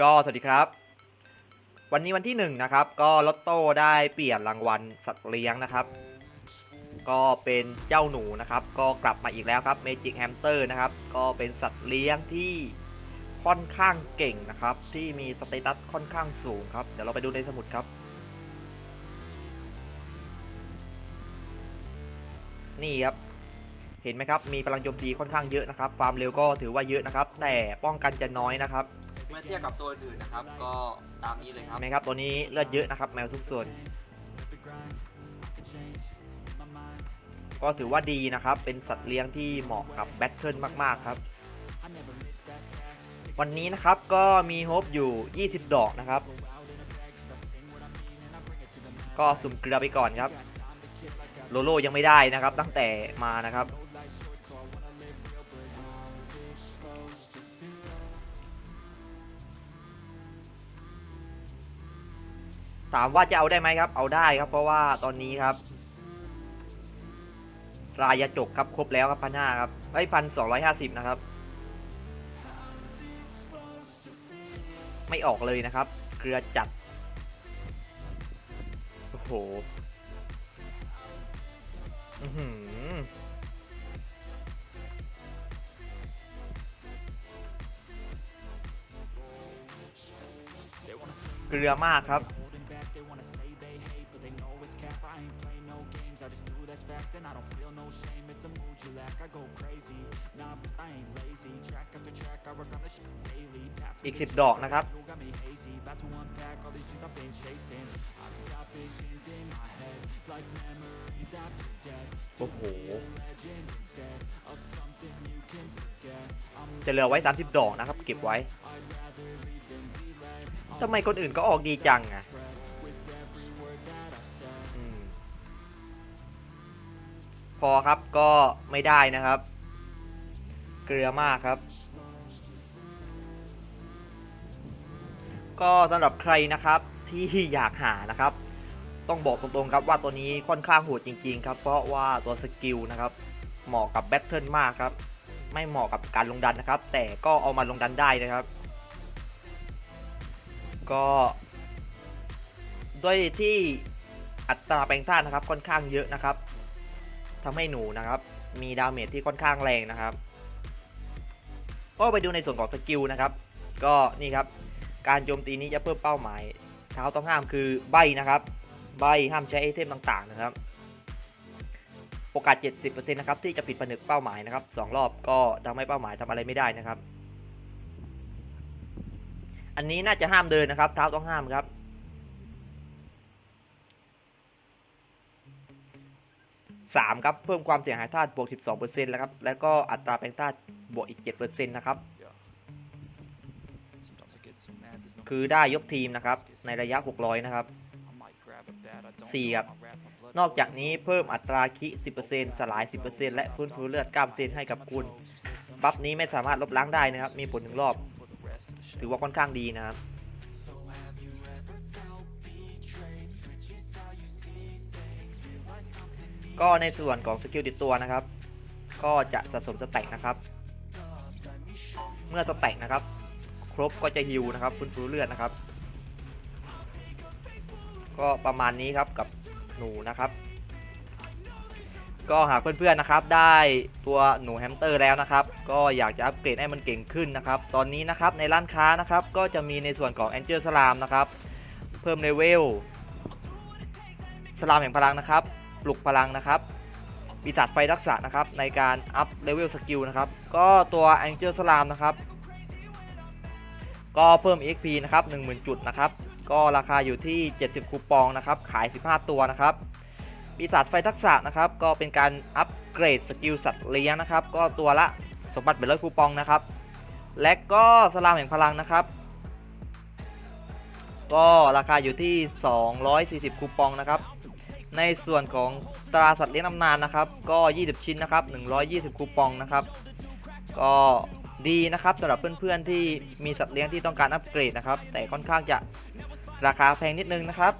ก็สวัสดีครับ วันนี้วันที่หนึ่งนะครับก็ลอตโต้ได้เปลี่ยนรางวัลสัตว์เลี้ยงนะครับ ก็เป็นเจ้าหนูนะครับ ก็กลับมาอีกแล้วครับ Magic Hamster นะครับ ก็เป็นสัตว์เลี้ยงที่ค่อนข้างเก่งนะครับ ที่มีสเตตัสค่อนข้างสูงครับเดี๋ยวเราไปดูในสมุดครับ นี่ครับเห็นไหมครับ มีพลังโจมตีค่อนข้างเยอะนะครับ ความเร็วก็ถือว่าเยอะนะครับ แต่ป้องกันจะน้อยนะครับ มื่อเทียบกับตัวอื่นนะครับ ก็ตามนี้เลยครับ ไหมครับตัวนี้เลือดเยอะนะครับ แมวทุกส่วน ก็ถือว่าดีนะครับ เป็นสัตว์เลี้ยงที่เหมาะกับแบทเทิลมากๆครับ วันนี้นะครับก็มีโฮปอยู่ 20 ดอกนะครับ ก็สุ่มเกลือไปก่อนครับ โลโลยังไม่ได้นะครับ ตั้งแต่มานะครับ ถามว่าจะเอาได้ไหมครับ เอาได้ครับ เพราะว่าตอนนี้ครับรายจกครับครบแล้วครับพันห้าครับไอ้พันสองร้อยห้าสิบนะครับ ไม่ออกเลยนะครับ เกลือจัด โอ้โหเกลือมากครับ อีกสิบดอกนะครับโอ้โหจะเหลือไว้ 30 ดอกนะครับ เก็บไว้ทำไมคนอื่นก็ออกดีจังอะ พอครับก็ไม่ได้นะครับ เกลือมากครับ ก็สำหรับใครนะครับที่อยากหานะครับ ต้องบอกตรงๆครับว่าตัวนี้ค่อนข้างโหดจริงๆครับ เพราะว่าตัวสกิลนะครับ เหมาะกับแบทเทิลมากครับ ไม่เหมาะกับการลงดันนะครับ แต่ก็เอามาลงดันได้นะครับ ก็ด้วยที่อัตราแปลงธาตุนะครับค่อนข้างเยอะนะครับ ทำให้หนูนะครับ มีดาเมจที่ค่อนข้างแรงนะครับ ก็ไปดูในส่วนของสกิลนะครับ ก็นี่ครับ การโจมตีนี้จะเพิ่มเป้าหมาย เท้าต้องห้ามคือใบนะครับ ใบห้ามใช้ไอเทมต่างๆนะครับโอกาส 70%นะครับที่จะปิดผนึกเป้าหมายนะครับสองรอบก็ทำให้เป้าหมายทำอะไรไม่ได้นะครับ อันนี้น่าจะห้ามเดินนะครับ เท้าต้องห้ามครับ สามครับเพิ่มความเสียหายธาตุบวก 12%แล้วครับแล้วก็อัตราแปลงธาตุบวกอีก 7%นะครับคือได้ยกทีมนะครับในระยะ 600 นะครับ4ครับนอกจากนี้เพิ่มอัตราคิ 10%สลาย 10%และฟื้นฟูเลือด9%ให้กับคุณบัฟนี้ไม่สามารถลบล้างได้นะครับ มีผลหนึ่งรอบ ถือว่าค่อนข้างดีนะครับ ก็ในส่วนของสกิลติดตัวนะครับ ก็จะสะสมสแต็กนะครับ เมื่อสแต็กนะครับ ครบก็จะฮิวนะครับฟื้นฟูเลือดนะครับ ก็ประมาณนี้ครับกับหนูนะครับ ก็หากเพื่อนๆนะครับ ได้ตัวหนูแฮมสเตอร์แล้วนะครับ ก็อยากจะอัปเกรดให้มันเก่งขึ้นนะครับ ตอนนี้นะครับในร้านค้านะครับ ก็จะมีในส่วนของ Angel สลามนะครับ เพิ่มเลเวลสลามแห่งพลังนะครับ ปลุกพลังนะครับปีศาจไฟรักษานะครับในการอัพเลเวลสกิลนะครับก็ตัว Angel สลามนะครับก็เพิ่ม EXP นะครับ10,000 จุดนะครับก็ราคาอยู่ที่ 70 คูปองนะครับขาย 15 ตัวนะครับปีศาจไฟทักษะนะครับก็เป็นการอัปเกรดสกิลสัตว์เลี้ยงนะครับก็ตัวละสมบัติเป็นร้อยคูปองนะครับ และก็สลามแห่งพลังนะครับ ก็ราคาอยู่ที่ 240 คูปองนะครับ ในส่วนของตราสัตว์เลี้ยงตำนานนะครับ ก็ 20 ชิ้นนะครับ 120 คูปองนะครับ ก็ดีนะครับสำหรับเพื่อนๆที่มีสัตว์เลี้ยงที่ต้องการอัปเกรดนะครับ แต่ค่อนข้างจะราคาแพงนิดนึงนะครับ